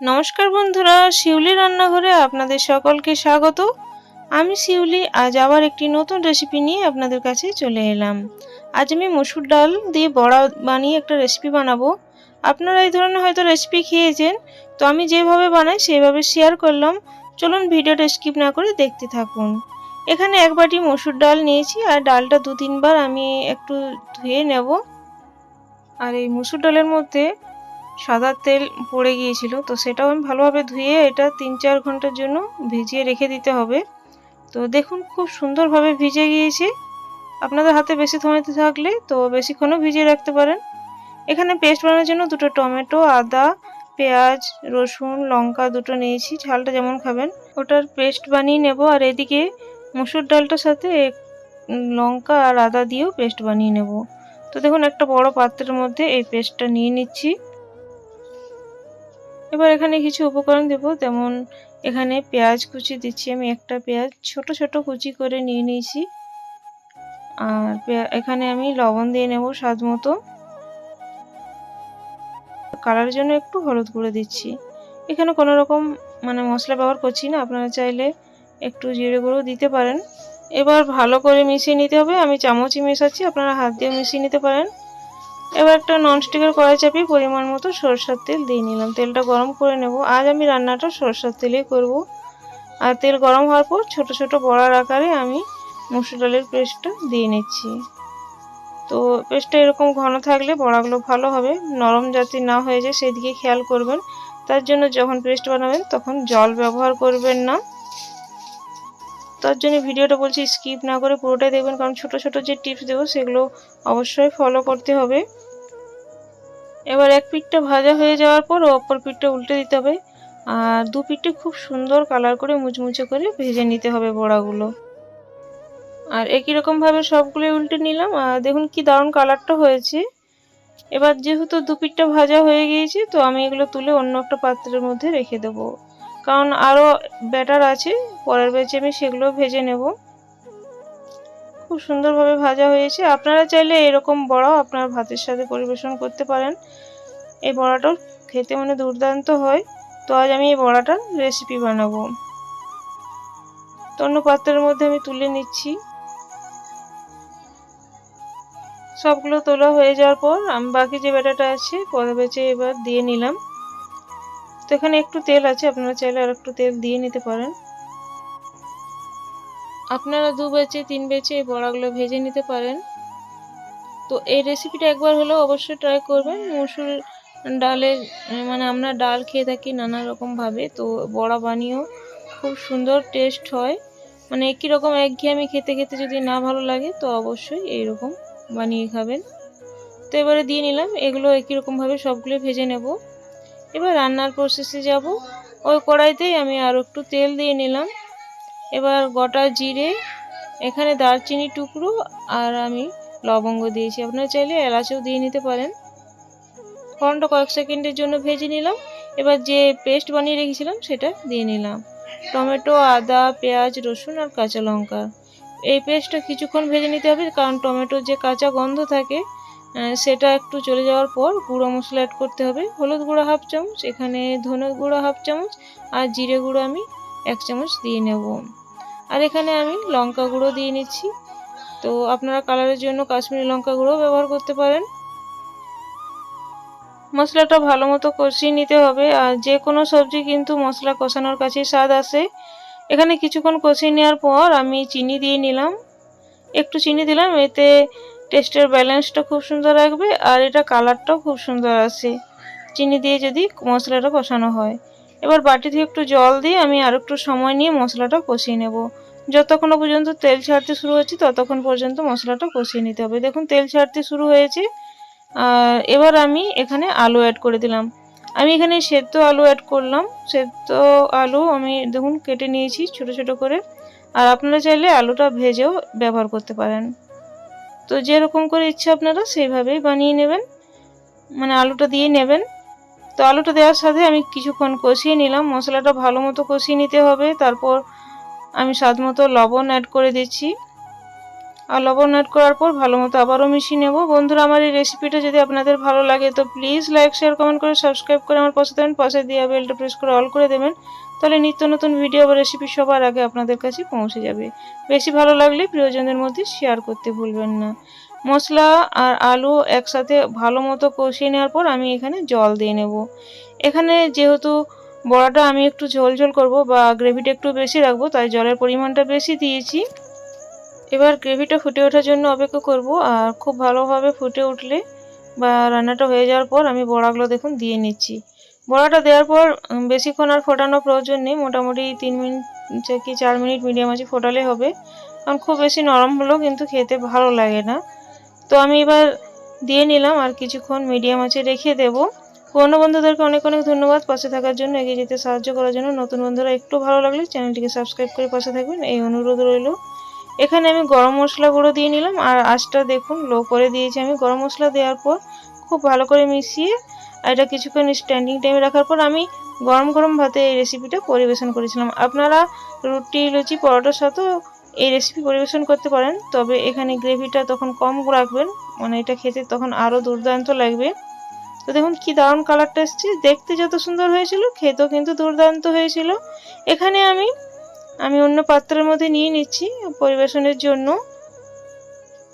নমস্কার বন্ধুরা, শিউলি রান্নাঘরে আপনাদের সকলকে স্বাগত। আমি শিউলি, আজ আবার একটি নতুন রেসিপি নিয়ে আপনাদের কাছে চলে এলাম। আজ আমি মসুর ডাল দিয়ে বড়া বানিয়ে একটা রেসিপি বানাবো। আপনারা এই ধরনের হয়তো রেসিপি খেয়েছেন, তো আমি যেভাবে বানাই সেভাবে শেয়ার করলাম। চলুন ভিডিওটা স্কিপ না করে দেখতে থাকুন। এখানে এক বাটি মসুর ডাল নিয়েছি, আর ডালটা দু তিনবার আমি একটু ধুয়ে নেব। আর এই মসুর ডালের মধ্যে সাদা তেল পড়ে গিয়েছিল। তো সেটাও আমি ভালোভাবে ধুয়ে এটা তিন চার ঘণ্টার জন্য ভিজিয়ে রেখে দিতে হবে। তো দেখুন, খুব সুন্দরভাবে ভিজে গিয়েছে। আপনাদের হাতে বেশি থমাইতে থাকলে তো বেশিক্ষণও ভিজিয়ে রাখতে পারেন। এখানে পেস্ট বানানোর জন্য দুটো টমেটো, আদা, পেঁয়াজ, রসুন, লঙ্কা দুটো নিয়েছি। ঝালটা যেমন খাবেন। ওটার পেস্ট বানিয়ে নেব আর এদিকে মুসুর ডালটার সাথে লঙ্কা আর আদা দিয়েও পেস্ট বানিয়ে নেব। তো দেখুন, একটা বড় পাত্রের মধ্যে এই পেস্টটা নিয়ে নিচ্ছি। এবার এখানে কিছু উপকরণ দেব। যেমন, এখানে পেঁয়াজ কুচি দিচ্ছি আমি একটা পেঁয়াজ। ছোট ছোট কুচি করে নিয়ে নিয়েছি। আর এখানে আমি লবণ দিয়ে নেব স্বাদ মতো। কালারের জন্য একটু হলুদ গুঁড়ো দিচ্ছি। এখানে কোনো রকম মানে মশলা ব্যবহার করছি না। আপনারা চাইলে একটু জিরে গুঁড়ো দিতে পারেন। এবার ভালো করে মিশিয়ে নিতে হবে। আমি চামচই মেশাচ্ছি। আপনারা হাত দিয়ে মিশিয়ে নিতে পারেন। এবার একটা ননস্টিকের কড়াই চাপিয়ে পরিমাণ মতো সরষার তেল দিয়ে নিলাম। তেলটা গরম করে নেব। আজ আমি রান্নাটা সরষার তেলেই করব। আর তেল গরম হওয়ার পর ছোট ছোট বড়ার আকারে আমি মুসুর ডালের পেস্টটা দিয়ে নিচ্ছি। তো পেস্টটা এরকম ঘন থাকলে বড়াগুলো ভালো হবে। নরম যাতে না হয়ে যায়, সেদিকে খেয়াল করবেন। তার জন্য যখন পেস্ট বানাবেন তখন জল ব্যবহার করবেন না। তার জন্য ভিডিওটা বলছি স্কিপ না করে পুরোটাই দেখবেন, কারণ ছোট ছোট যে টিপস দেবো সেগুলো অবশ্যই ফলো করতে হবে। এবার এক পিঠটা ভাজা হয়ে যাওয়ার পর অপর পিঠটা উল্টে দিতে হবে। আর দু পিঠে খুব সুন্দর কালার করে মুচমুচে করে ভেজে নিতে হবে বড়াগুলো। আর একই রকমভাবে সবগুলোই উল্টে নিলাম। আর দেখুন কি দারুণ কালারটা হয়েছে। এবার যেহেতু দু পিঠটা ভাজা হয়ে গিয়েছে, তো আমি এগুলো তুলে অন্য একটা পাত্রের মধ্যে রেখে দেবো। কারণ আরও ব্যাটার আছে। পরের ব্যাচে আমি সেগুলো ভেজে নেব। খুব সুন্দরভাবে ভাজা হয়েছে। আপনারা চাইলে এরকম বড়াও আপনার ভাতের সাথে পরিবেশন করতে পারেন। এই বড়াটাও খেতে মানে দুর্দান্ত হয়। তো আজ আমি এই বড়াটার রেসিপি বানাবো। অন্য পাত্রের মধ্যে আমি তুলে নিচ্ছি। সবগুলো তোলা হয়ে যাওয়ার পর আমি বাকি যে ব্যাটাটা আছে পরে বেচে এবার দিয়ে নিলাম। তো এখানে একটু তেল আছে, আপনারা চাইলে আর একটু তেল দিয়ে নিতে পারেন। আপনারা দু বেচে, তিন বেচে এই বড়াগুলো ভেজে নিতে পারেন। তো এই রেসিপিটা একবার হলেও অবশ্যই ট্রাই করবেন। মসুর ডালের মানে আমরা ডাল খেয়ে থাকি নানা রকমভাবে তো বড়া বানিয়েও খুব সুন্দর টেস্ট হয়। মানে একই রকম একঘেয়েমি খেতে খেতে যদি না ভালো লাগে, তো অবশ্যই এইরকম বানিয়ে খাবেন। তো এবারে দিয়ে নিলাম, এগুলো একই রকমভাবে সবগুলো ভেজে নেব। এবার রান্নার প্রসেসে যাব। ওই কড়াইতেই আমি আরও একটু তেল দিয়ে নিলাম। এবার গোটা জিরে, এখানে দারচিনি টুকরো আর আমি লবঙ্গ দিয়েছি। আপনারা চাইলে এলাচও দিয়ে নিতে পারেন। ফোনটা কয়েক সেকেন্ডের জন্য ভেজে নিলাম। এবার যে পেস্ট বানিয়ে রেখেছিলাম সেটা দিয়ে নিলাম। টমেটো, আদা, পেঁয়াজ, রসুন আর কাঁচা লঙ্কা। এই পেস্টটা কিছুক্ষণ ভেজে নিতে হবে কারণ টমেটোর যে কাঁচা গন্ধ থাকে সেটা একটু চলে যাওয়ার পর গুঁড়ো মশলা অ্যাড করতে হবে। হলুদ গুঁড়ো হাফ চামচ, এখানে ধনে গুঁড়ো হাফ চামচ আর জিরে গুঁড়ো আমি এক চামচ দিয়ে নেব। আর এখানে আমি লঙ্কা গুঁড়ো দিয়ে নিচ্ছি। তো আপনারা কালারের জন্য কাশ্মীরি লঙ্কা গুঁড়ো ব্যবহার করতে পারেন। মশলাটা ভালো মতো কষিয়ে নিতে হবে আর যে কোনো সবজি কিন্তু মশলা কষানোর কাছে স্বাদ আসে। এখানে কিছুক্ষণ কষিয়ে নেওয়ার পর আমি চিনি দিয়ে নিলাম। একটু চিনি দিলাম, এতে টেস্টের ব্যালেন্সটা খুব সুন্দর রাখবে আর এটা কালারটাও খুব সুন্দর আছে। চিনি দিয়ে যদি মশলাটা কষানো হয়। এবার বাটি থেকে একটু জল দিয়ে আমি আর একটু সময় নিয়ে মশলাটা কষিয়ে নেব। যতক্ষণ পর্যন্ত তেল ছাড়তে শুরু হচ্ছে, ততক্ষণ পর্যন্ত মশলাটা কষিয়ে নিতে হবে। দেখুন, তেল ছাড়তে শুরু হয়েছে। আর এবার আমি এখানে আলু অ্যাড করে দিলাম। আমি এখানে সেদ্ধ আলু অ্যাড করলাম। সেদ্ধ আলু আমি দেখুন, কেটে নিয়েছি ছোট ছোট করে। আর আপনারা চাইলে আলুটা ভেজেও ব্যবহার করতে পারেন। তো যেরকম করে ইচ্ছে আপনারা সেইভাবেই বানিয়ে নেবেন। মানে আলুটা দিয়ে নেবেন। তো আলুটা দেওয়ার সাথে আমি কিছুক্ষণ কষিয়ে নিলাম। মশলাটা ভালো মতো কষিয়ে নিতে হবে। তারপর আমি স্বাদ মতো লবণ অ্যাড করে দিচ্ছি। আর লবণ অ্যাড করার পর ভালো মতো আবারও মিশিয়ে নেব। বন্ধুরা, আমার এই রেসিপিটা যদি আপনাদের ভালো লাগে, তো প্লিজ লাইক শেয়ার কমেন্ট করে সাবস্ক্রাইব করে আমার পাশে দেবেন পাশে দিয়ে বেলটা প্রেস করে অল করে দেবেন। তাহলে নিত্য নতুন ভিডিও বা রেসিপি সবার আগে আপনাদের কাছে পৌঁছে যাবে। বেশি ভালো লাগলে প্রিয়জনদের মধ্যে শেয়ার করতে ভুলবেন না। মশলা আর আলু একসাথে ভালো মতো কষিয়ে নেওয়ার পর আমি এখানে জল দিয়ে নেব। এখানে যেহেতু বড়াটা আমি একটু ঝোল ঝোল করব বা গ্রেভিটা একটু বেশি রাখব, তাই জলের পরিমাণটা বেশি দিয়েছি। এবার গ্রেভিটা ফুটে ওঠার জন্য অপেক্ষা করব আর খুব ভালোভাবে ফুটে উঠলে বা রান্নাটা হয়ে যাওয়ার পর আমি বড়াগুলো দেখুন দিয়ে নিচ্ছি। বড়াটা দেওয়ার পর বেশিক্ষণ আর ফোটানোর প্রয়োজন নেই। মোটামুটি তিন মিনিট কি চার মিনিট মিডিয়াম আছে ফোটালে হবে। কারণ খুব বেশি নরম হলেও কিন্তু খেতে ভালো লাগে না। তো আমি এবার দিয়ে নিলাম আর কিছুক্ষণ মিডিয়াম আছে রেখে দেবো। পুরনো বন্ধুদেরকে অনেক অনেক ধন্যবাদ পাশে থাকার জন্য, এগিয়ে যেতে সাহায্য করার জন্য। নতুন বন্ধুরা, একটু ভালো লাগলে চ্যানেলটিকে সাবস্ক্রাইব করে পাশে থাকবেন। এই অনুরোধ রইল। এখানে আমি গরম মশলা গুঁড়ো দিয়ে নিলাম। আর আঁচটা দেখুন লো করে দিয়েছি আমি। গরম মশলা দেওয়ার পর খুব ভালো করে মিশিয়ে আর এটা কিছুক্ষণ স্ট্যান্ডিং টাইমে রাখার পর আমি গরম গরম ভাতে এই রেসিপিটা পরিবেশন করেছিলাম। আপনারা রুটি, লুচি, পরোটার সাথেও এই রেসিপি পরিবেশন করতে পারেন, তবে এখানে গ্রেভিটা তখন কম রাখবেন মানে এটা খেতে তখন আরও দুর্দান্ত লাগবে। তো দেখুন কি দারুণ কালারটা এসছে, দেখতে যত সুন্দর হয়েছিল, খেতেও কিন্তু দুর্দান্ত হয়েছিল। এখানে আমি আমি অন্য পাত্রের মধ্যে নিয়ে নিচ্ছি পরিবেশনের জন্য।